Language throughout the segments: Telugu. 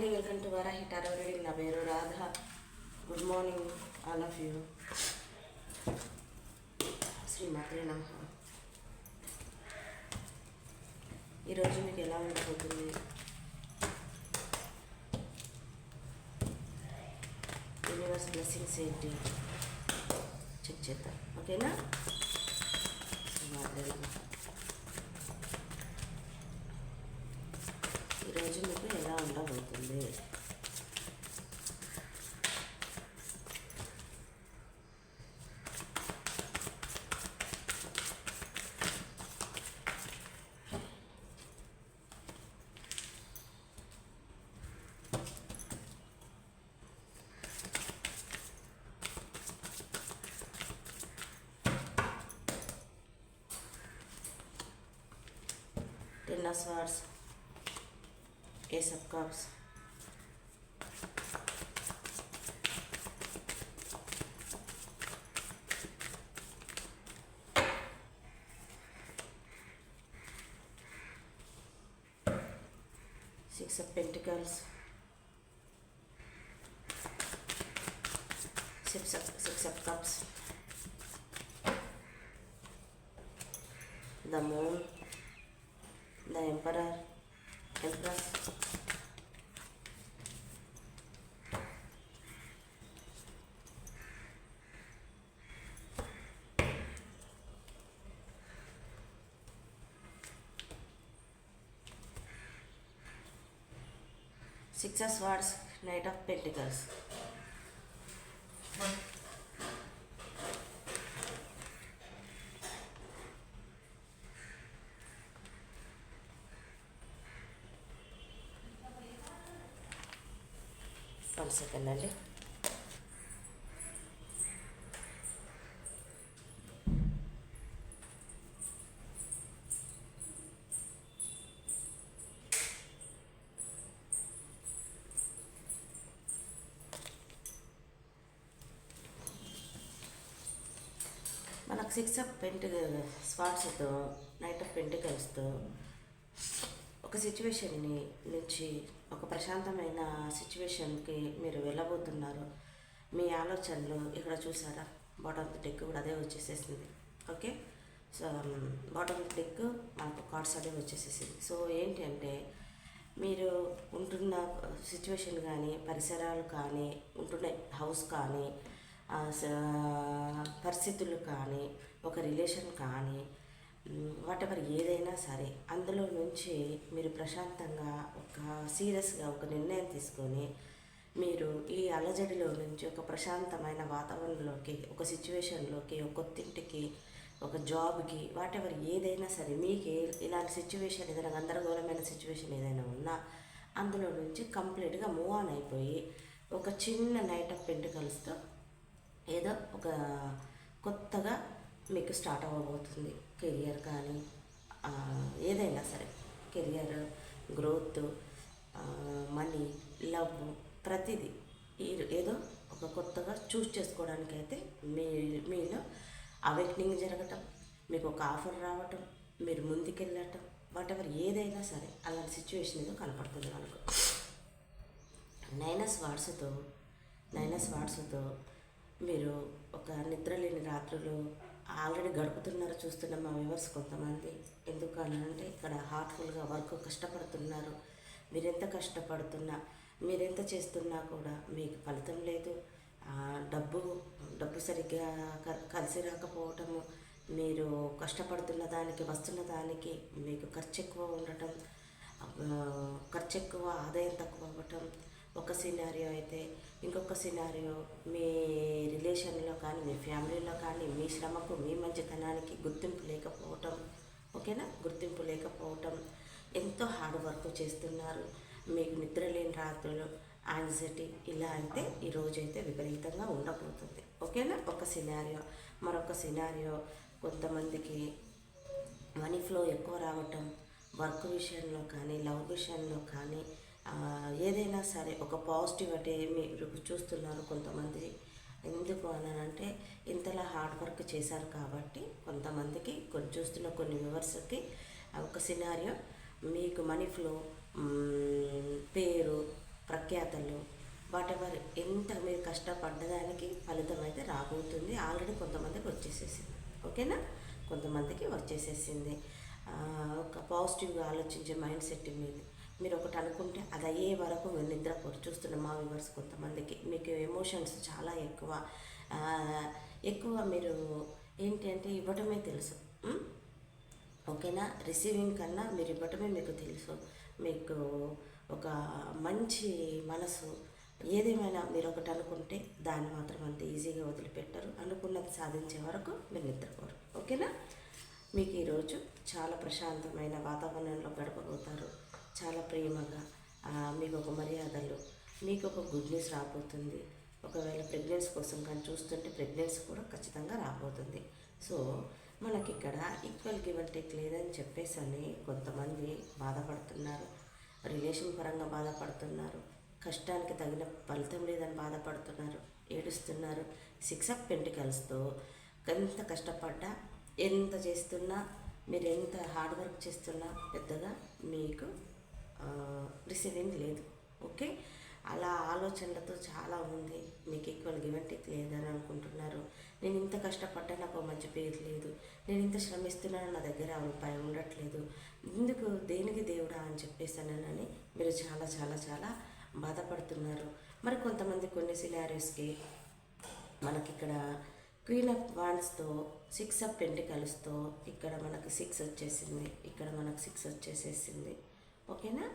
అండి welcome to Varahi tarot reading నా పేరు Radha. Good morning all of you. Shri మాత్రే నమ. ఈరోజు మీకు ఎలా ఉండిపోతుంది యూనివర్స్ బ్లెస్సింగ్స్ ఏంటి? చెక్ చేద్దాం. ఓకేనా శ్రీ మాత్రే నమః. ఈరోజు మీకు ఎలా ఉండబోతుంది ten of swords Ace of Cups. Six of Pentacles. Six of, six of Cups. The Moon. The Emperor. Empress. Six of swords knight of pentacles one second అండి నాకు సిక్స్ ఆఫ్ పెంట్ స్పాట్స్తో నైట్ ఆఫ్ పెంటికల్స్తో ఒక సిచ్యువేషన్ని నుంచి ఒక ప్రశాంతమైన సిచ్యువేషన్కి మీరు వెళ్ళబోతున్నారు. మీ ఆలోచనలు ఇక్కడ చూసారా? బాటమ్ ఆఫ్ డెక్ కూడా అదే వచ్చేసేసింది. Okay? So bottom of the deck మనకు కార్డ్స్ అదే వచ్చేసేసింది. సో ఏంటి అంటే మీరు ఉంటున్న uh, సిచ్యువేషన్ కానీ పరిసరాలు కానీ ఉంటున్న హౌస్ కానీ పరిస్థితులు కానీ ఒక రిలేషన్ కానీ వాట్ ఎవర్ ఏదైనా సరే అందులో నుంచి మీరు ప్రశాంతంగా ఒక సీరియస్గా ఒక నిర్ణయం తీసుకొని మీరు ఈ అలజడిలో నుంచి ఒక ప్రశాంతమైన వాతావరణంలోకి ఒక సిచ్యువేషన్లోకి ఒక కొత్తింటికి ఒక జాబ్కి వాట్ ఎవర్ ఏదైనా సరే మీకు ఇలాంటి సిచ్యువేషన్ ఏదైనా గందరగోళమైన సిచ్యువేషన్ ఏదైనా ఉన్నా అందులో నుంచి కంప్లీట్గా మూవ్ ఆన్ అయిపోయి ఒక చిన్న నైట్ ఆఫ్ పెంటికల్స్తో ఏదో ఒక కొత్తగా మీకు స్టార్ట్ అవ్వబోతుంది. కెరియర్ కానీ ఏదైనా సరే. కెరియర్ గ్రోత్ మనీ లవ్ ప్రతిదీ ఏదో ఒక కొత్తగా చూస్ చేసుకోవడానికి అయితే మీ మీలో అవేక్నింగ్ జరగటం మీకు ఒక ఆఫర్ రావటం మీరు ముందుకెళ్ళటం వాట్ ఎవర్ ఏదైనా సరే అలాంటి సిచ్యువేషన్ ఏదో కనపడుతుంది మనకు. నైనస్ వాట్స్తో నైనస్ వాట్స్తో మీరు ఒక నిద్రలేని రాత్రులు ఆల్రెడీ గడుపుతున్నారు చూస్తున్న మా వ్యూవర్స్ కొంతమంది ఎందుకు అంటే ఇక్కడ హార్ట్ఫుల్గా వర్క్ కష్టపడుతున్నారు. మీరెంత కష్టపడుతున్నా మీరెంత చేస్తున్నా కూడా మీకు ఫలితం లేదు. డబ్బు డబ్బు సరిగ్గా క- కలిసి రాకపోవటము మీరు కష్టపడుతున్న దానికి వస్తున్న దానికి మీకు ఖర్చు ఎక్కువ ఉండటం ఖర్చు ఎక్కువ ఆదాయం తక్కువ అవ్వటం ఒక సినారియో అయితే ఇంకొక సినారియో మీ రిలేషన్లో కానీ మీ ఫ్యామిలీలో కానీ మీ శ్రమకు మీ మంచితనానికి గుర్తింపు లేకపోవటం ఓకేనా? గుర్తింపు లేకపోవటం ఎంతో హార్డ్ వర్క్ చేస్తున్నారు. మీకు నిద్ర లేని రాత్రులు యాంగ్జైటీ ఇలా అయితే ఈరోజు అయితే విపరీతంగా ఉండబోతుంది. ఓకేనా? ఒక సినారియో మరొక సినారియో కొంతమందికి మనీ ఫ్లో ఎక్కువ రావటం వర్క్ విషయంలో కానీ లవ్ విషయంలో కానీ ఏదైనా సరే ఒక పాజిటివ్ అంటే మీరు చూస్తున్నారు కొంతమంది. ఎందుకు అనంటే ఇంతలా హార్డ్ వర్క్ చేశారు కాబట్టి కొంతమందికి కొన్ని చూస్తున్న కొన్ని వ్యూవర్స్కి ఒక సినారియో మీకు మనీ ఫ్లో పేరు ప్రఖ్యాతలు వాటెవర్ ఎంత మీరు కష్టపడ్డదానికి ఫలితం అయితే రాబోతుంది. ఆల్రెడీ కొంతమందికి వచ్చేసేసింది. ఓకేనా? కొంతమందికి వచ్చేసేసింది. ఒక పాజిటివ్గా ఆలోచించే మైండ్ సెట్ మీది. మీరు ఒకటి అనుకుంటే అది అయ్యే వరకు మీరు నిద్రపోరు చూస్తున్న మా వ్యూవర్స్ కొంతమందికి. మీకు ఎమోషన్స్ చాలా ఎక్కువ. ఎక్కువ మీరు ఏంటి అంటే ఇవ్వటమే తెలుసు. ఓకేనా? రిసీవింగ్ కన్నా మీరు ఇవ్వటమే మీకు తెలుసు. మీకు ఒక మంచి మనసు. ఏదేమైనా మీరు ఒకటి అనుకుంటే దాన్ని మాత్రం అంత ఈజీగా వదిలిపెట్టరు. అనుకున్నది సాధించే వరకు మీరు నిద్రపోరు. ఓకేనా? మీకు ఈరోజు చాలా ప్రశాంతమైన వాతావరణంలో గడపబోతారు. చాలా ప్రేమగా మీకు ఒక మర్యాదలు మీకు ఒక గుడ్ న్యూస్ రాబోతుంది. ఒకవేళ ప్రెగ్నెన్సీ కోసం కానీ చూస్తుంటే ప్రెగ్నెన్సీ కూడా ఖచ్చితంగా రాబోతుంది. సో మనకి ఇక్కడ ఈక్వల్ గివ్ అండ్ టేక్ లేదని చెప్పేసి అని కొంతమంది బాధపడుతున్నారు. రిలేషన్ పరంగా బాధపడుతున్నారు. కష్టానికి తగిన ఫలితం లేదని బాధపడుతున్నారు. ఏడుస్తున్నారు. సిక్స్ అప్ పెంటికల్స్తో ఎంత కష్టపడ్డా ఎంత చేస్తున్నా మీరు ఎంత హార్డ్ వర్క్ చేస్తున్నా పెద్దగా మీకు రిసీవింగ్ లేదు ఓకే? అలా ఆలోచనలతో చాలా ఉంది. మీకు ఈక్వల్ గివెన్ టేక్ లేదని అనుకుంటున్నారు. నేను ఇంత కష్టపడ్డా నాకు మంచి పేరు లేదు. నేను ఇంత శ్రమిస్తున్నాను నా దగ్గర ఆ రూపాయి ఉండట్లేదు. ఎందుకు దేనికి దేవుడా అని చెప్పేసానని మీరు చాలా చాలా చాలా బాధపడుతున్నారు. మరి కొంతమంది కొన్ని సినారియోస్కి మనకి ఇక్కడ క్వీన్ ఆఫ్ వాన్స్తో సిక్స్ ఆఫ్ పెంటికల్స్తో ఇక్కడ మనకి సిక్స్ వచ్చేసింది. ఇక్కడ మనకు సిక్స్ వచ్చేసేసింది. ఓకేనా?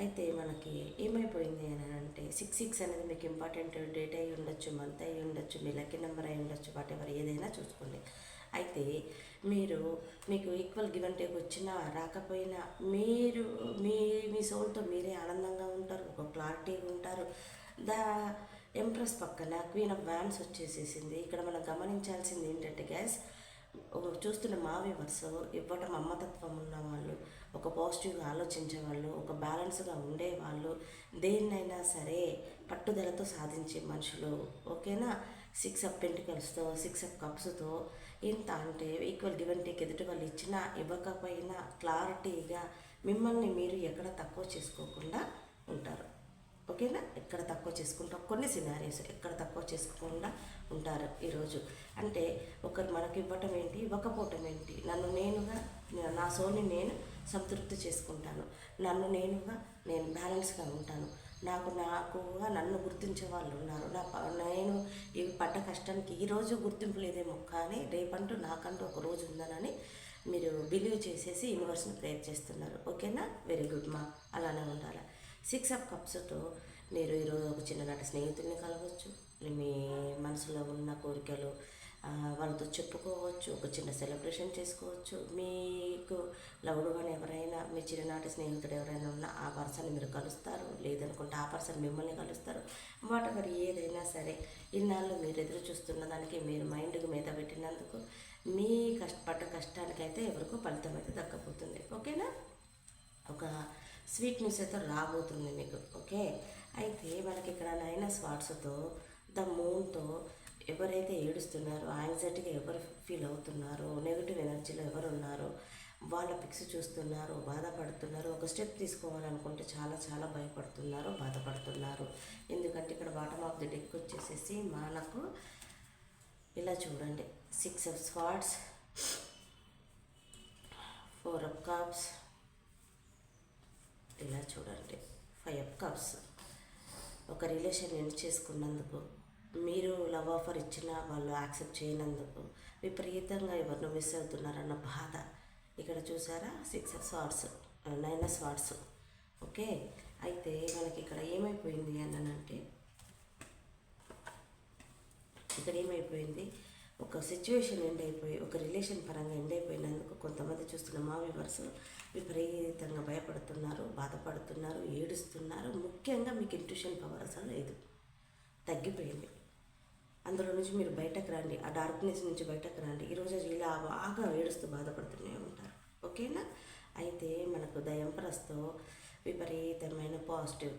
అయితే మనకి ఏమైపోయింది అని అంటే సిక్స్ సిక్స్ అనేది మీకు ఇంపార్టెంట్ డేట్ అయి ఉండొచ్చు మంత్ అయి ఉండొచ్చు మీ లక్కీ నెంబర్ అయి ఉండొచ్చు వాట్ ఎవర్ ఏదైనా చూసుకోండి. అయితే మీరు మీకు ఈక్వల్ గివ్ అండ్ టేక్ వచ్చినా రాకపోయినా మీరు మీ మీ సోల్తో మీరే ఆనందంగా ఉంటారు ఒక క్లారిటీగా ఉంటారు. దా ఎంప్రెస్ పక్కన క్వీన్ ఆఫ్ వ్యాన్స్ వచ్చేసేసింది. ఇక్కడ మనం గమనించాల్సింది ఏంటంటే గ్యాస్ చూస్తున్న మా వ్యూవర్స్ ఇవ్వటం అమ్మతత్వం ఉన్న వాళ్ళు ఒక పాజిటివ్గా ఆలోచించే వాళ్ళు ఒక బ్యాలెన్స్గా ఉండేవాళ్ళు దేన్నైనా సరే పట్టుదలతో సాధించే మనుషులు ఓకేనా? సిక్స్ అప్ పెంటికల్స్తో సిక్స్ అప్ కప్స్తో ఎంత అంటే ఈక్వల్ గివెన్ టేక్ ఎదుటి వాళ్ళు ఇచ్చినా ఇవ్వకపోయినా క్లారిటీగా మిమ్మల్ని మీరు ఎక్కడ తక్కువ చేసుకోకుండా ఉంటారు. ఓకేనా? ఎక్కడ తక్కువ చేసుకుంటాం? కొన్ని సినారీస్ ఎక్కడ తక్కువ చేసుకోకుండా ఉంటారు ఈరోజు. అంటే ఒకరు మనకి ఇవ్వటం ఏంటి? ఇవ్వకపోవటం ఏంటి? నన్ను నేనుగా నా సోని నేను సంతృప్తి చేసుకుంటాను. నన్ను నేనుగా నేను బ్యాలెన్స్గా ఉంటాను. నాకు నాకుగా నన్ను గుర్తించే వాళ్ళు ఉన్నారు. నా ప- నేను ఈ పడ్డ కష్టానికి ఈ రోజు గుర్తింపు లేదేమో కానీ రేపంటూ నాకంటూ ఒక రోజు ఉందనని మీరు బిలీవ్ చేసేసి యూనివర్స్ని ప్రేర్ చేస్తున్నారు. ఓకేనా? వెరీ గుడ్ మా. అలానే ఉండాలి. సిక్స్ ఆఫ్ కప్స్తో మీరు ఈరోజు ఒక చిన్ననాటి స్నేహితుల్ని కలవచ్చు. మీ మనసులో ఉన్న కోరికలు వాళ్ళతో చెప్పుకోవచ్చు ఒక చిన్న సెలబ్రేషన్ చేసుకోవచ్చు. మీకు లవ్డ్ వన్ ఎవరైనా మీ చిన్ననాటి స్నేహితుడు ఎవరైనా ఉన్నా ఆ పర్సన్ మీరు కలుస్తారు. లేదనుకుంటే ఆ పర్సన్ మిమ్మల్ని కలుస్తారు. వాట్ ఎవర్ ఏదైనా సరే ఇన్నాళ్ళు మీరు ఎదురు చూస్తున్న దానికి మీరు మైండ్కి మీద పెట్టినందుకు మీ కష్టపడ్డ కష్టానికైతే ఎవరికో ఫలితం అయితే దక్కపోతుంది. ఓకేనా ఒక స్వీట్ న్యూస్ అయితే రాబోతుంది మీకు ఓకే? అయితే మనకి ఇక్కడ నైన్ స్వాట్స్తో ద మూన్తో ఎవరైతే ఏడుస్తున్నారో యాంగ్జైటీగా ఎవరు ఫీల్ అవుతున్నారో నెగిటివ్ ఎనర్జీలో ఎవరు ఉన్నారో వాళ్ళ పిక్స్ చూస్తున్నారు బాధపడుతున్నారు ఒక స్టెప్ తీసుకోవాలనుకుంటే చాలా చాలా భయపడుతున్నారు బాధపడుతున్నారు. ఎందుకంటే ఇక్కడ బాటమ్ ఆఫ్ ది డెక్ వచ్చేసేసి మనకు ఇలా చూడండి six of swords four of cups ఇలా చూడండి. ఫైవ్ ఆఫ్ కప్స్ ఒక రిలేషన్ ఎండ్ చేసుకున్నందుకు మీరు లవ్ ఆఫర్ ఇచ్చినా వాళ్ళు యాక్సెప్ట్ చేయనందుకు విపరీతంగా ఎవరినో మిస్ అవుతున్నారన్న బాధ. ఇక్కడ చూసారా? Six of swords nine of swords okay? అయితే మనకి ఇక్కడ ఏమైపోయింది అని అంటే ఇక్కడ ఏమైపోయింది? ఒక సిచ్యువేషన్ ఎండ్ అయిపోయి ఒక రిలేషన్ పరంగా ఎండ్ అయిపోయినందుకు కొంతమంది చూస్తున్న మా వ్యూవర్స్ విపరీతంగా భయపడుతున్నారు బాధపడుతున్నారు ఏడుస్తున్నారు. ముఖ్యంగా మీకు ఇంట్యూషన్ పవర్ అసలు లేదు. తగ్గిపోయింది. అందులో నుంచి మీరు బయటకు రండి. ఆ డార్క్నెస్ నుంచి బయటకు రండి. ఈరోజు ఇలా బాగా ఏడుస్తూ బాధపడుతూనే ఉంటారు. ఓకేనా? అయితే మనకు దయంపరస్తో విపరీతమైన పాజిటివ్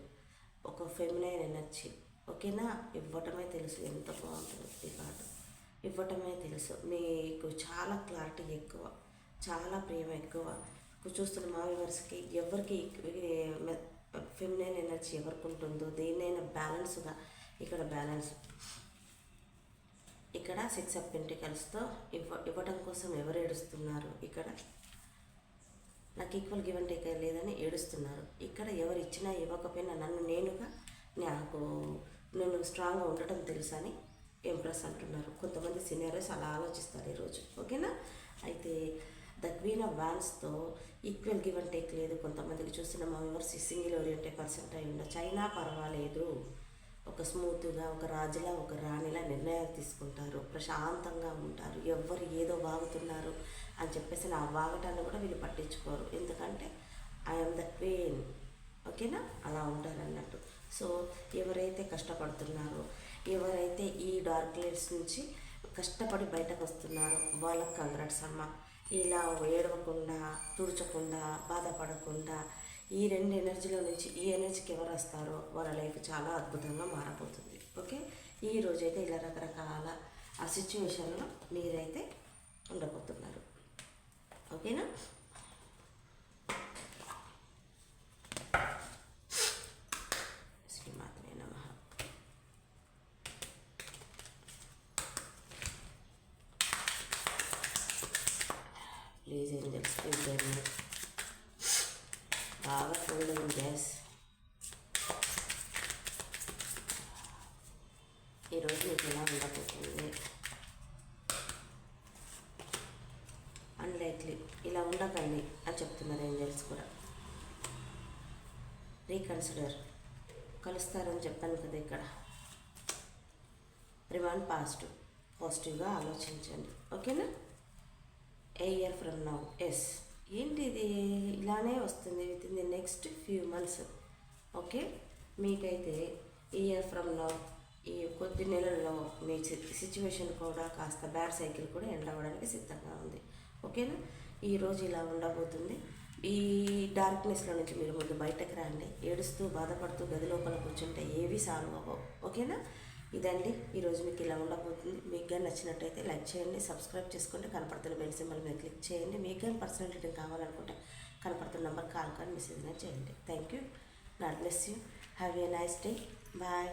ఒక ఫెమినైన్ ఎనర్జీ ఓకేనా? ఇవ్వటమే తెలుసు. ఎంత బాగుంటుంది ఈ కార్డు ఇవ్వటమే తెలుసు. మీకు చాలా క్లారిటీ ఎక్కువ. చాలా ప్రేమ ఎక్కువ. చూస్తున్న మా వ్యూవర్స్కి ఎవరికి ఫెమినైన్ ఎనర్జీ ఎవరికి ఉంటుందో దేన్నైనా బ్యాలెన్స్గా ఇక్కడ బ్యాలెన్స్ ఇక్కడ సిక్స్ ఆఫ్ పెంటికల్స్తో ఇవ్వ ఇవ్వడం కోసం ఎవరు ఏడుస్తున్నారు? ఇక్కడ నాకు ఈక్వల్ గివెన్ టేక్ లేదని ఏడుస్తున్నారు. ఇక్కడ ఎవరు ఇచ్చినా ఇవ్వకపోయినా నన్ను నేనుగా నాకు నేను స్ట్రాంగ్గా ఉండటం తెలుసా అని ఎంప్రెస్ అంటున్నారు. కొంతమంది సీనియర్స్ అలా ఆలోచిస్తారు ఈరోజు. ఓకేనా? అయితే ద క్వీన్ ఆఫ్ వ్యాన్స్తో ఈక్వల్ గివ్ అండ్ టేక్ లేదు. కొంతమందికి చూస్తున్న మా వివర్స్ సింగిల్ ఓరియంటెడ్ పర్సెంట్ అయి ఉండొచ్చు. అయినా పర్వాలేదు. ఒక స్మూత్గా ఒక రాజులా ఒక రాణిలా నిర్ణయాలు తీసుకుంటారు. ప్రశాంతంగా ఉంటారు. ఎవ్వరు ఏదో వాగుతున్నారు అని చెప్పేసి నా వాగటాన్ని కూడా వీళ్ళు పట్టించుకోరు. ఎందుకంటే ఐఎమ్ ద క్వీన్ ఓకేనా? అలా ఉంటారు అన్నట్టు సో ఎవరైతే కష్టపడుతున్నారో ఎవరైతే ఈ డార్క్ లైట్స్ నుంచి కష్టపడి బయటకు వస్తున్నారో వాళ్ళకి కంగ్రాట్స్ అమ్మ. ఇలా ఏడవకుండా తుడచకుండా బాధపడకుండా ఈ రెండు ఎనర్జీలో నుంచి ఈ ఎనర్జీకి ఎవరు వస్తారో వాళ్ళ లైఫ్ చాలా అద్భుతంగా మారబోతుంది. ఓకే? ఈ రోజైతే ఇలా రకరకాల ఆ సిచ్యువేషన్లో మీరైతే ఉండబోతున్నారు. ఓకేనా శ్రీమాత్రే నమ ప్లీజ్ ఏంజల్స్ ప్లీజ్ బాగా ఫోల్డింగ్ గ్యాస్. ఈరోజు మీకు ఎలా ఉండబోతుంది? అన్లైక్లీ ఇలా ఉండకండి అని చెప్తున్నారు ఏంజల్స్ కూడా. రీకన్సిడర్ కలుస్తారని చెప్పాను కదా ఇక్కడ. రిమాండ్ పాజిటివ్ పాజిటివ్గా ఆలోచించండి. ఓకేనా? A year from now as ఏంటి ఇది ఇలానే వస్తుంది within the next few months okay మీకైతే ఇయర్ ఫ్రమ్ నౌ ఈ కొద్ది నెలల్లో మీ సిచ్యువేషన్ కూడా కాస్త బ్యాడ్ సైకిల్ కూడా ఎండ్ అవ్వడానికి సిద్ధంగా ఉంది. ఓకేనా ఈరోజు ఇలా ఉండబోతుంది. ఈ డార్క్నెస్లో నుంచి మీరు ముందు బయటకు రండి. ఏడుస్తూ బాధపడుతూ గది లోపల కూర్చుంటే ఏవి సాల్వ్ అవ్వవు. ఓకేనా ఇదండి. ఈరోజు మీకు ఇలా ఉండబోతుంది. మీకు కానీ నచ్చినట్టయితే లైక్ చేయండి సబ్స్క్రైబ్ చేసుకోండి కనపడుతున్న బెల్ సింబల్ మీద క్లిక్ చేయండి. మీకు కానీ పర్సనల్ డీటెయిల్ కావాలనుకుంటే కనపడుతున్న నెంబర్ కాల్ కానీ మెసేజ్ చేయండి. Thank you not bless you have a nice day bye